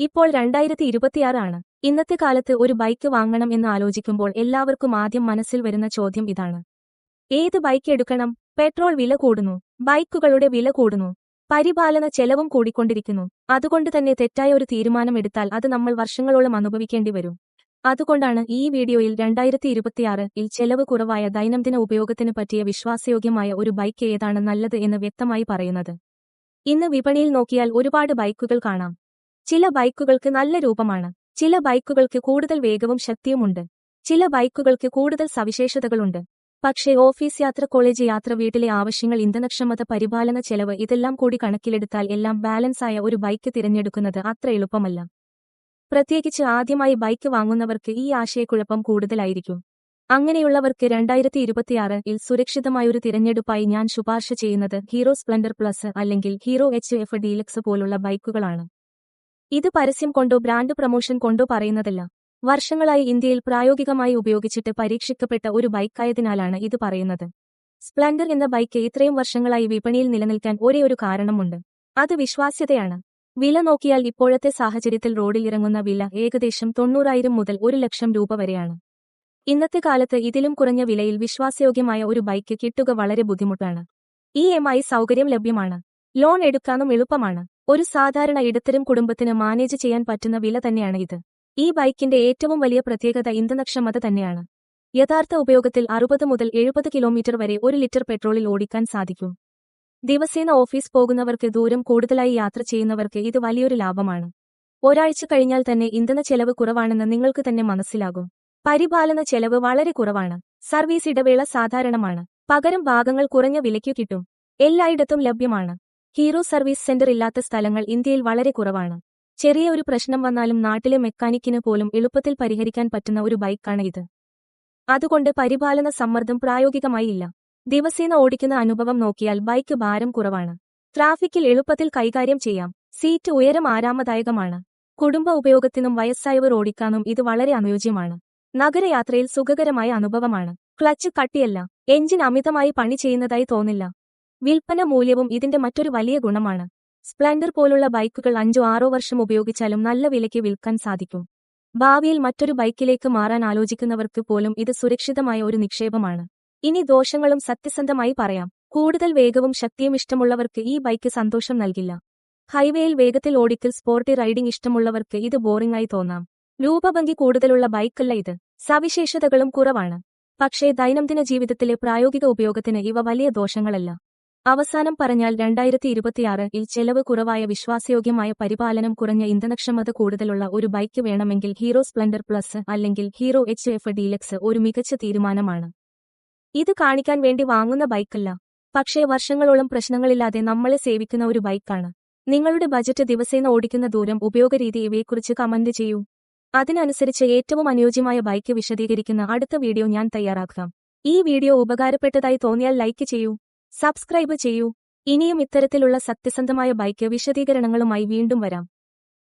ഇപ്പോൾ രണ്ടായിരത്തി ഇരുപത്തിയാറ് ആണ്. ഇന്നത്തെ കാലത്ത് ഒരു ബൈക്ക് വാങ്ങണം എന്ന് ആലോചിക്കുമ്പോൾ എല്ലാവർക്കും ആദ്യം മനസ്സിൽ വരുന്ന ചോദ്യം ഇതാണ്. ഏത് ബൈക്ക് എടുക്കണം? പെട്രോൾ വില കൂടുന്നു. ബൈക്കുകളുടെ വില കൂടുന്നു. പരിപാലന ചെലവും കൂടിക്കൊണ്ടിരിക്കുന്നു. അതുകൊണ്ട് തന്നെ തെറ്റായ ഒരു തീരുമാനം എടുത്താൽ അത് നമ്മൾ വർഷങ്ങളോളം അനുഭവിക്കേണ്ടി വരും. അതുകൊണ്ടാണ് ഈ വീഡിയോയിൽ രണ്ടായിരത്തി ഇരുപത്തിയാറ് ഇൽ ചെലവ് കുറവായ ദൈനംദിന ഉപയോഗത്തിന് പറ്റിയ വിശ്വാസയോഗ്യമായ ഒരു ബൈക്ക് ഏതാണ് നല്ലത് എന്ന് വ്യക്തമായി പറയുന്നത്. ഇന്ന് വിപണിയിൽ നോക്കിയാൽ ഒരുപാട് ബൈക്കുകൾ കാണാം. ചില ബൈക്കുകൾക്ക് നല്ല രൂപമാണ്. ചില ബൈക്കുകൾക്ക് കൂടുതൽ വേഗവും ശക്തിയുമുണ്ട്. ചില ബൈക്കുകൾക്ക് കൂടുതൽ സവിശേഷതകളുണ്ട്. പക്ഷേ ഓഫീസ് യാത്ര കോളേജ് യാത്ര വീട്ടിലെ ആവശ്യങ്ങൾ ഇന്ധനക്ഷമത പരിപാലന ചെലവ് ഇതെല്ലാം കൂടി കണക്കിലെടുത്താൽ എല്ലാം ബാലൻസായ ഒരു ബൈക്ക് തിരഞ്ഞെടുക്കുന്നത് അത്ര എളുപ്പമല്ല. പ്രത്യേകിച്ച് ആദ്യമായി ബൈക്ക് വാങ്ങുന്നവർക്ക് ഈ ആശയക്കുഴപ്പം കൂടുതലായിരിക്കും. അങ്ങനെയുള്ളവർക്ക് രണ്ടായിരത്തി ഇരുപത്തിയാറ് ഇൽ സുരക്ഷിതമായൊരു തിരഞ്ഞെടുപ്പായി ഞാൻ ശുപാർശ ചെയ്യുന്നത് ഹീറോ സ്പ്ലെൻഡർ പ്ലസ് അല്ലെങ്കിൽ ഹീറോ എച്ച് എഫ് ഡീലക്സ് പോലുള്ള ബൈക്കുകളാണ്. ഇത് പരസ്യം കൊണ്ടോ ബ്രാൻഡ് പ്രമോഷൻ കൊണ്ടോ പറയുന്നതല്ല. വർഷങ്ങളായി ഇന്ത്യയിൽ പ്രായോഗികമായി ഉപയോഗിച്ചിട്ട് പരീക്ഷിക്കപ്പെട്ട ഒരു ബൈക്കായതിനാലാണ് ഇത് പറയുന്നത്. സ്പ്ലൻഡർ എന്ന ബൈക്ക് ഇത്രയും വർഷങ്ങളായി വിപണിയിൽ നിലനിൽക്കാൻ ഒരേ ഒരു കാരണമുണ്ട്. അത് വിശ്വാസ്യതയാണ്. വില നോക്കിയാൽ ഇപ്പോഴത്തെ സാഹചര്യത്തിൽ റോഡിൽ ഇറങ്ങുന്ന വില ഏകദേശം തൊണ്ണൂറായിരം മുതൽ ഒരു ലക്ഷം രൂപ വരെയാണ്. ഇന്നത്തെ കാലത്ത് ഇതിലും കുറഞ്ഞ വിലയിൽ വിശ്വാസയോഗ്യമായ ഒരു ബൈക്ക് കിട്ടുക വളരെ ബുദ്ധിമുട്ടാണ്. ഇ എം ഐ സൗകര്യം ലഭ്യമാണ്. ലോൺ എടുക്കാനും എളുപ്പമാണ്. ഒരു സാധാരണ ഇടത്തരം കുടുംബത്തിന് മാനേജ് ചെയ്യാൻ പറ്റുന്ന വില തന്നെയാണ് ഇത്. ഈ ബൈക്കിന്റെ ഏറ്റവും വലിയ പ്രത്യേകത ഇന്ധനക്ഷമത തന്നെയാണ്. യഥാർത്ഥ ഉപയോഗത്തിൽ അറുപത് മുതൽ എഴുപത് കിലോമീറ്റർ വരെ ഒരു ലിറ്റർ പെട്രോളിൽ ഓടിക്കാൻ സാധിക്കും. ദിവസേന ഓഫീസ് പോകുന്നവർക്ക് ദൂരം കൂടുതലായി യാത്ര ചെയ്യുന്നവർക്ക് ഇത് വലിയൊരു ലാഭമാണ്. ഒരാഴ്ച കഴിഞ്ഞാൽ തന്നെ ഇന്ധന ചെലവ് കുറവാണെന്ന് നിങ്ങൾക്ക് തന്നെ മനസ്സിലാകും. പരിപാലന ചെലവ് വളരെ കുറവാണ്. സർവീസ് ഇടവേള സാധാരണമാണ്. പകരം ഭാഗങ്ങൾ കുറഞ്ഞ വിലയ്ക്ക് കിട്ടും. എല്ലായിടത്തും ലഭ്യമാണ്. ഹീറോ സർവീസ് സെന്റർ ഇല്ലാത്ത സ്ഥലങ്ങൾ ഇന്ത്യയിൽ വളരെ കുറവാണ്. ചെറിയ ഒരു പ്രശ്നം വന്നാലും നാട്ടിലെ മെക്കാനിക്കിന് പോലും എളുപ്പത്തിൽ പരിഹരിക്കാൻ പറ്റുന്ന ഒരു ബൈക്കാണ് ഇത്. അതുകൊണ്ട് പരിപാലന സമ്മർദ്ദം പ്രായോഗികമായി ഇല്ല. ദിവസേന ഓടിക്കുന്ന അനുഭവം നോക്കിയാൽ ബൈക്ക് ഭാരം കുറവാണ്. ട്രാഫിക്കിൽ എളുപ്പത്തിൽ കൈകാര്യം ചെയ്യാം. സീറ്റ് ഉയരം ആരാമദായകമാണ്. കുടുംബ ഉപയോഗത്തിനും വയസ്സായവർ ഓടിക്കാനും ഇത് വളരെ അനുയോജ്യമാണ്. നഗരയാത്രയിൽ സുഖകരമായ അനുഭവമാണ്. ക്ലച്ച് കട്ടിയല്ല. എഞ്ചിൻ അമിതമായി പണി ചെയ്യുന്നതായി തോന്നില്ല. വിൽപ്പന മൂല്യവും ഇതിന്റെ മറ്റൊരു വലിയ ഗുണമാണ്. സ്പ്ലൻഡർ പോലുള്ള ബൈക്കുകൾ അഞ്ചോ ആറോ വർഷം ഉപയോഗിച്ചാലും നല്ല വിലയ്ക്ക് വിൽക്കാൻ സാധിക്കും. ഭാവിയിൽ മറ്റൊരു ബൈക്കിലേക്ക് മാറാൻ ആലോചിക്കുന്നവർക്ക് പോലും ഇത് സുരക്ഷിതമായ ഒരു നിക്ഷേപമാണ്. ഇനി ദോഷങ്ങളും സത്യസന്ധമായി പറയാം. കൂടുതൽ വേഗവും ശക്തിയും ഇഷ്ടമുള്ളവർക്ക് ഈ ബൈക്ക് സന്തോഷം നൽകില്ല. ഹൈവേയിൽ വേഗത്തിൽ ഓടിക്കൽ സ്പോർട്ടി റൈഡിംഗ് ഇഷ്ടമുള്ളവർക്ക് ഇത് ബോറിംഗ് ആയി തോന്നാം. രൂപഭംഗി കൂടുതലുള്ള ബൈക്കല്ല ഇത്. സവിശേഷതകളും കുറവാണ്. പക്ഷേ ദൈനംദിന ജീവിതത്തിലെ പ്രായോഗിക ഉപയോഗത്തിന് ഇവ വലിയ ദോഷങ്ങളല്ല. അവസാനം പറഞ്ഞാൽ രണ്ടായിരത്തി ഇരുപത്തിയാറിൽ ചെലവ് കുറവായ വിശ്വാസയോഗ്യമായ പരിപാലനം കുറഞ്ഞ ഇന്ധനക്ഷമത കൂടുതലുള്ള ഒരു ബൈക്ക് വേണമെങ്കിൽ ഹീറോ സ്പ്ലെൻഡർ പ്ലസ് അല്ലെങ്കിൽ ഹീറോ എച്ച് എഫ് ഡീലക്സ് ഒരു മികച്ച തീരുമാനമാണ്. ഇത് കാണിക്കാൻ വേണ്ടി വാങ്ങുന്ന ബൈക്കല്ല. പക്ഷേ വർഷങ്ങളോളം പ്രശ്നങ്ങളില്ലാതെ നമ്മളെ സേവിക്കുന്ന ഒരു ബൈക്കാണ്. നിങ്ങളുടെ ബജറ്റ് ദിവസേന ഓടിക്കുന്ന ദൂരം ഉപയോഗരീതി ഇവയെക്കുറിച്ച് കമന്റ് ചെയ്യൂ. അതിനനുസരിച്ച് ഏറ്റവും അനുയോജ്യമായ ബൈക്ക് വിശദീകരിക്കുന്ന അടുത്ത വീഡിയോ ഞാൻ തയ്യാറാക്കാം. ഈ വീഡിയോ ഉപകാരപ്പെട്ടതായി തോന്നിയാൽ ലൈക്ക് ചെയ്യൂ. സബ്സ്ക്രൈബ് ചെയ്യൂ. ഇനിയും ഇത്തരത്തിലുള്ള സത്യസന്ധമായ ബൈക്ക് വിശദീകരണങ്ങളുമായി വീണ്ടും വരാം.